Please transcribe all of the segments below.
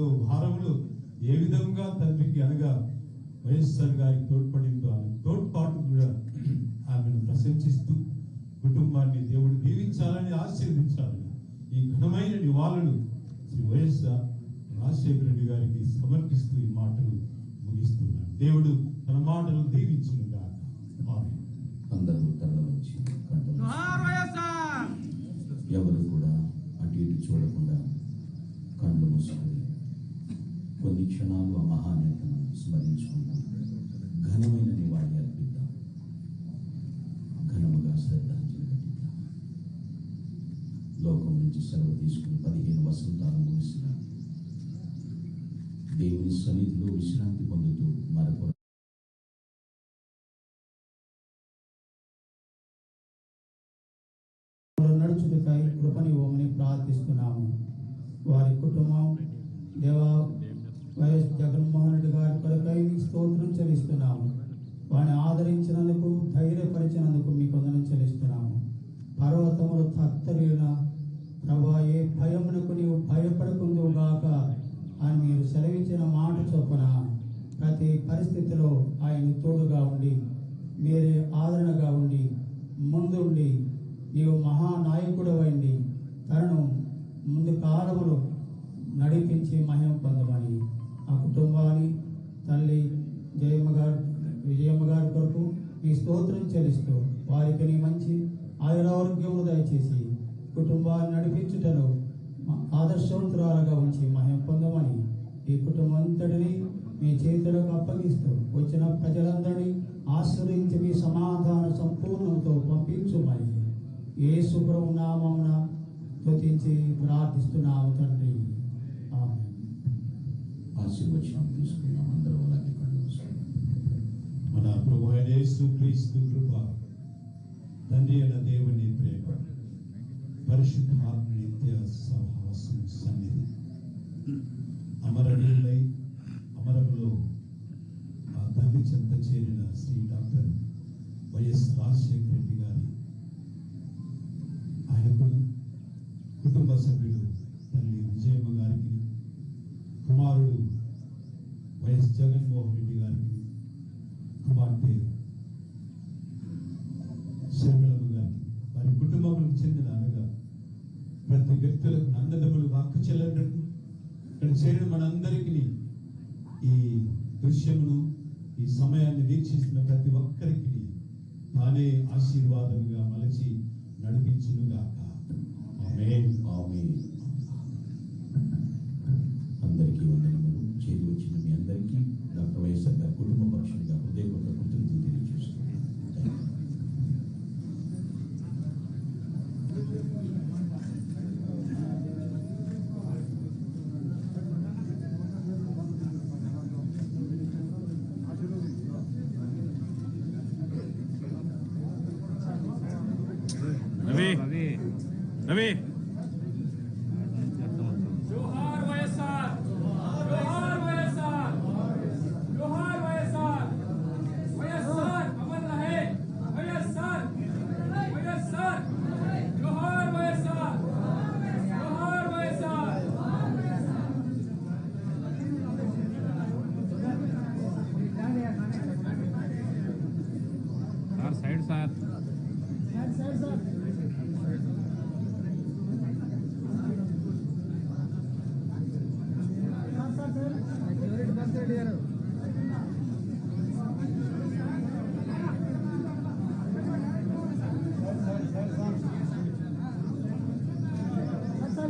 బాధ్యతలు భారములు ఏ విధంగా తండ్రికి అనగా వైఎస్ఆర్ గారికి తోడ్పడిందో ఆమె తోడ్పాటు కూడా ఆమెను ప్రశంసిస్తూ కుటుంబాన్ని దేవుడు దీవించాలని ఆశీర్వదించాలని ఈ ఘనమైన నివాళులు శ్రీ వైఎస్ఆర్ రాజశేఖర రెడ్డి గారికి సమర్పిస్తూ ఈ మాటలు ముగిస్తున్నాను. దేవుడు తన మాటలు దీవించును గాక. అందరూ వైఎస్ఆర్! ఎవరు నుంచి సెలవు తీసుకుని పదిహేను వసంతాలు ముగిసిన దేవుని సన్నిధిలో విశ్రాంతి పొందుతూ మరొక నడుచుటకై కృపనివ్వమని ప్రార్థిస్తున్నాము. వారి కుటుంబం దేవా వైఎస్ జగన్మోహన్ రెడ్డి గారి ఆయన తోడుగా ఉండి మీరే ఆదరణగా ఉండి ముందుండి నీవు మహానాయకుడు అయింది తనను ముందు కాలములు నడిపించి మహిమ పొందమని. ఆ కుటుంబాన్ని తల్లి జయమ్మ గారు విజయమ్మ గారి కొరకు ఈ స్తోత్రం చెల్లిస్తూ వారికి నీ మంచి ఆయురారోగ్యములు దయచేసి కుటుంబాన్ని నడిపించుటలో ఆదర్శవంతురాలుగా ఉంచి మహిమ పొందమని ఈ కుటుంబం అంతటిని మీ చేతులకు అప్పగిస్తూ వచ్చిన ప్రజలందరినీ ఆశ్రయించి మీ సమాధాన సంపూర్ణంతో పంపించుమని యేసు ప్రభు నామమున స్తుతించి ప్రార్థిస్తున్నాము తండ్రి ఆమేన్. ఆశీర్వచనం తీసుకున్నాం అందరూ అలాగే. మన ప్రభు అయిన యేసు క్రీస్తు కృప తండ్రి అయిన దేవుని ప్రేమ పరిశుద్ధాత్మ నిత్య సహవాసం సన్నిధి అమరనీయులై అమరంలో ఆ తల్లి చెంత చేరిన శ్రీ డాక్టర్ వైఎస్ రాజశేఖర రెడ్డి గారి ఆయనకు కుటుంబ సభ్యుడు తల్లి విజయమ్మ గారికి కుమారుడు వైఎస్ జగన్మోహన్ రెడ్డి గారికి కుమార్తె శర్మిలమ్మ గారికి వారి కుటుంబములకు చెందిన అనగా ప్రతి వ్యక్తులకు నందనములు వాక్కు చెల్లెండ్రులకు ఇక్కడ చేరిన మనందరికీ ఈ దృశ్యమును ఈ సమయాన్ని వీక్షిస్తున్న ప్రతి ఒక్కరికి తానే ఆశీర్వాదముగా మలచి నడిపించునుగాక. נביא.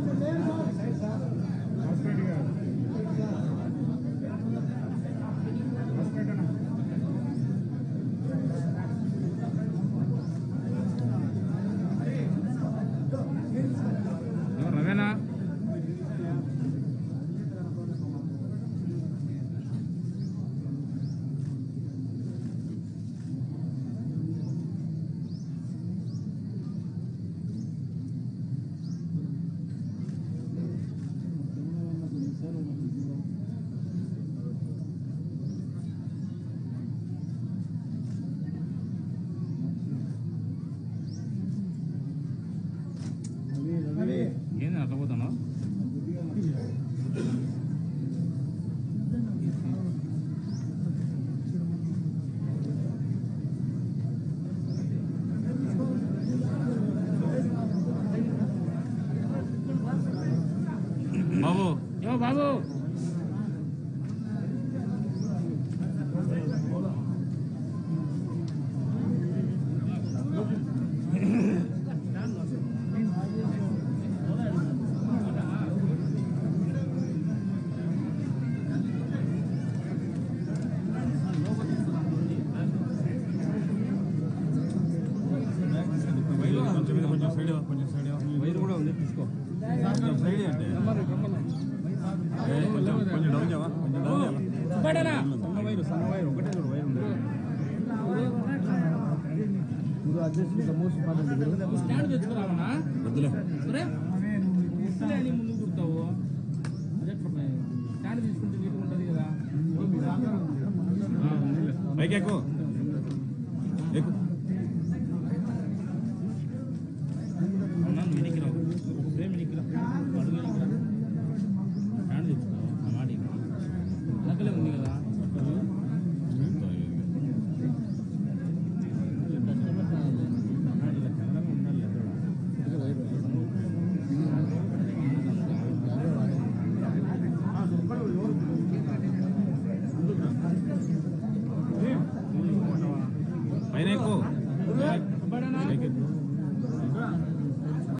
Thank you. 바보 야 바보 బాబు వైర్ కూడా ఉంది తీసుకో. కొంచెం సైడ్ అంటే కొంచెం కొంచెం డౌన్ చేయవా కొంచెం డౌన్ చేయవా సన్న వైరు సన్న వైరు ఒకటే చూడు వైరు ఉంది. స్టాండ్ తెచ్చుకురావనా? వద్దులే. సరే. ఇస్తే అని ముందుకు కుడతావు. అదే స్టాండ్ తీసుకుంటే ఉంటుంది కదా. పైకి ఎక్కువ. ఎక్కువ.